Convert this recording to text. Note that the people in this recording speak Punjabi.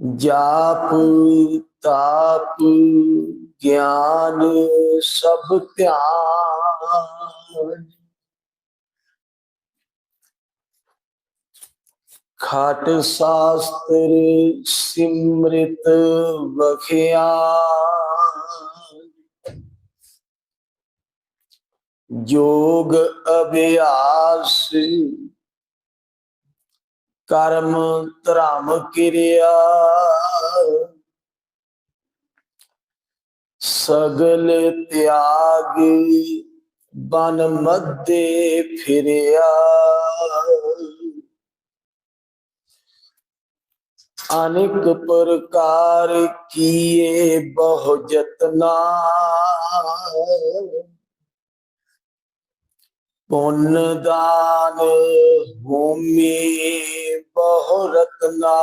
ਜਾਪ ਤਾਪ ਗਿਆਨ ਸਭ ਧਿਆਨ। ਖਾਟ ਸ਼ਾਸਤਰ ਸਿਮ੍ਰਿਤ ਵਖਿਆ। ਜੋਗ ਅਭਿਆਸ ਕਰਮ ਧਰਮ ਕਿਰਿਆ। ਸਗਲ ਤਿਆਗ ਬਨ ਮੱਦੇ ਫਿਰਿਆ। ਅਨੇਕ ਪ੍ਰਕਾਰ ਕੀਏ ਬਹੁ ਜਤਨਾ ਪੁੰਨ ਦਾਨ ਹੋਮੀ ਬਹੁ ਰਤਨਾ